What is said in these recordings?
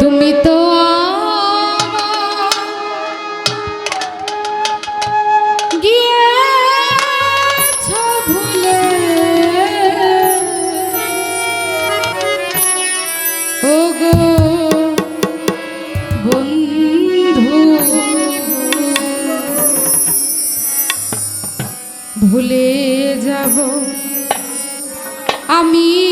তুমি তো ভুলে। যাব আমিও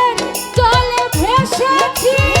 জলে